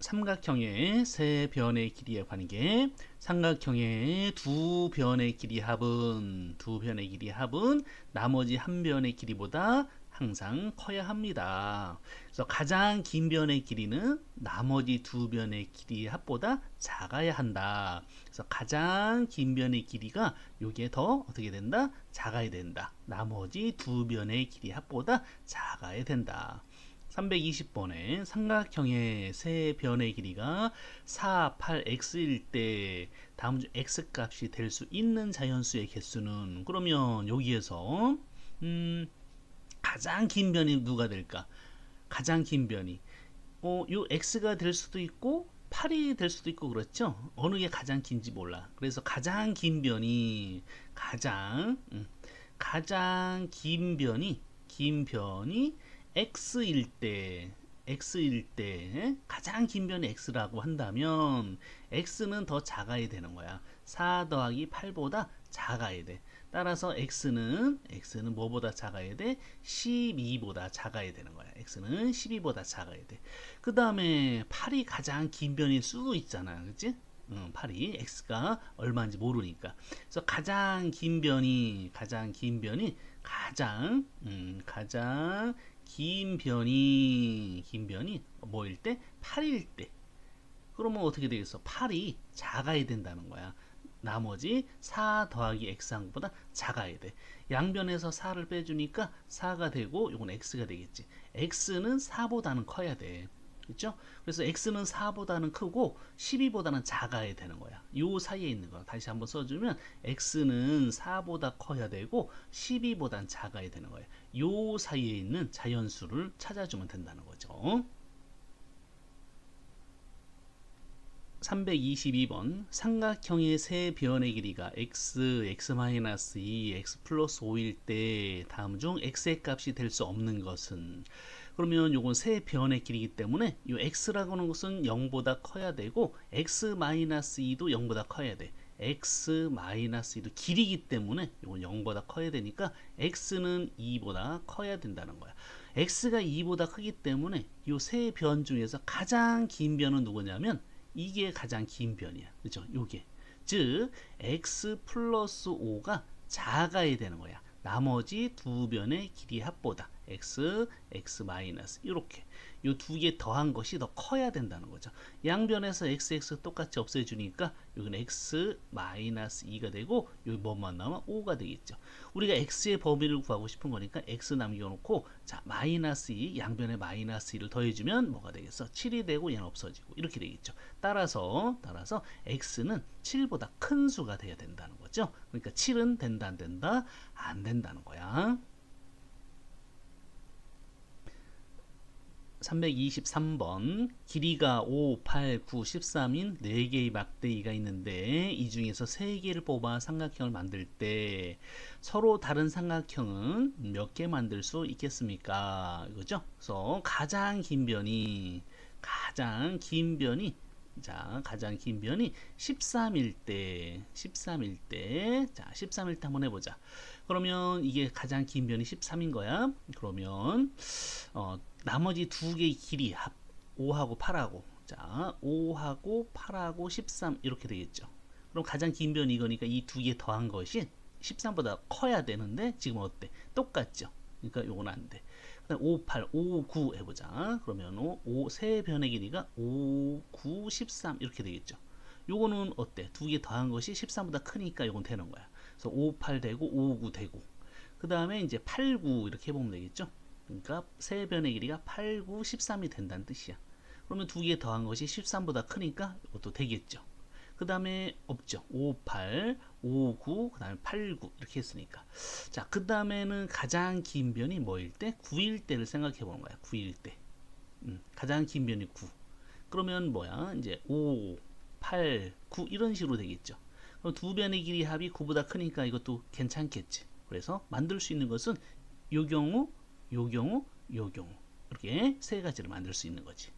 삼각형의 세 변의 길이의 관계 삼각형의 두 변의 길이 합은 두 변의 길이 합은 나머지 한 변의 길이보다 항상 커야 합니다. 그래서 가장 긴 변의 길이는 나머지 두 변의 길이의 합보다 작아야 한다. 그래서 가장 긴 변의 길이가 요게 더 어떻게 된다? 작아야 된다. 나머지 두 변의 길이 합보다 작아야 된다. 320번에 삼각형의 세 변의 길이가 4, 8, x일 때 다음 중 x 값이 될 수 있는 자연수의 개수는 그러면 여기에서 음, 가장 긴 변이 누가 될까? 가장 긴 변이 어, 요 x가 될 수도 있고 8이 될 수도 있고 그렇죠. 어느 게 가장 긴지 몰라. 그래서 가장 긴 변이 가장 음, 가장 긴 변이 긴 변이 x일 때 x일 때 가장 긴 변이 x라고 한다면 x는 더 작아야 되는 거야. 4 더하기 8보다 작아야 돼. 따라서 x는 x는 뭐보다 작아야 돼? 12보다 작아야 되는 거야. x는 12보다 작아야 돼. 그 다음에 8이 가장 긴 변일 수도 있잖아. 그치? 음, 8이 x가 얼마인지 모르니까. 그래서 가장 긴 변이 가장 긴 변이 가장 음, 가장 긴 변이 긴 변이 뭐일 때 8일 때 그러면 어떻게 되겠어? 8이 작아야 된다는 거야. 나머지 4 더하기 x항보다 작아야 돼. 양변에서 4를 빼주니까 4가 되고 이건 x가 되겠지. x는 4보다는 커야 돼. 그렇죠? 그래서 x는 4보다는 크고 12보다는 작아야 되는 거야. 요 사이에 있는 거 다시 한번 써주면 x는 4보다 커야 되고 12보다는 작아야 되는 거야. 요 사이에 있는 자연수를 찾아주면 된다는 거죠. 322번 삼각형의 세 변의 길이가 x, x-2, x 플러스 5일 때 다음 중 x의 값이 될 수 없는 것은 그러면 요건 세 변의 길이기 때문에 요 x라고 하는 것은 0보다 커야 되고 x-2도 0보다 커야 돼. x-2도 길이기 때문에 이건 0보다 커야 되니까 x는 2보다 커야 된다는 거야. x가 2보다 크기 때문에 이세변 중에서 가장 긴 변은 누구냐면 이게 가장 긴 변이야. 그죠? 요게. 즉 x 플러스 5가 작아야 되는 거야. 나머지 두 변의 길이 합보다 x, x 마이너스 이렇게 요두개 더한 것이 더 커야 된다는 거죠. 양변에서 x, x 똑같이 없애주니까 여기는 x 마이너스 2가 되고 여기 뭐만 나오면 5가 되겠죠. 우리가 x의 범위를 구하고 싶은 거니까 x 남겨놓고 자 마이너스 2 양변에 마이너스 2를 더해주면 뭐가 되겠어? 7이 되고 얘는 없어지고 이렇게 되겠죠. 따라서 따라서 x는 7보다 큰 수가 돼야 된다는 거죠. 그러니까 7은 된다 안 된다 안 된다는 거야. 323번 길이가 5, 8, 9, 13인 4개의 막대기가 있는데 이 중에서 3개를 뽑아 삼각형을 만들 때 서로 다른 삼각형은 몇 개 만들 수 있겠습니까? 이거죠? 그래서 가장 긴 변이 가장 긴 변이 자, 가장 긴 변이 13일 때, 13일 때, 자, 13일 때 한번 해보자. 그러면 이게 가장 긴 변이 13인 거야. 그러면, 어, 나머지 두 개의 길이 합 5하고 8하고. 자 5하고 8하고 13 이렇게 되겠죠. 그럼 가장 긴 변이 이거니까 이 두 개 더한 것이 13보다 커야 되는데 지금 어때? 똑같죠 그러니까 요건 안돼. 5, 8, 5, 9 해보자. 그러면 5, 5 세 변의 길이가 5, 9, 13 이렇게 되겠죠. 요거는 어때? 두 개 더한 것이 13보다 크니까 요건 되는 거야. 그래서 5, 8 되고 5, 9 되고. 그 다음에 이제 8, 9 이렇게 해보면 되겠죠? 그러니까 세 변의 길이가 8, 9, 13이 된다는 뜻이야. 그러면 두 개 더한 것이 13보다 크니까 이것도 되겠죠. 그 다음에 없죠. 5, 8, 5, 9, 그 다음에 8, 9 이렇게 했으니까. 자, 그 다음에는 가장 긴 변이 뭐일 때? 9일 때를 생각해 보는 거야. 9일 때. 음, 가장 긴 변이 9. 그러면 뭐야? 이제 5, 8, 9 이런 식으로 되겠죠. 그럼 두 변의 길이 합이 9보다 크니까 이것도 괜찮겠지. 그래서 만들 수 있는 것은 이 경우 요 경우, 요 경우 이렇게 세 가지를 만들 수 있는 거지.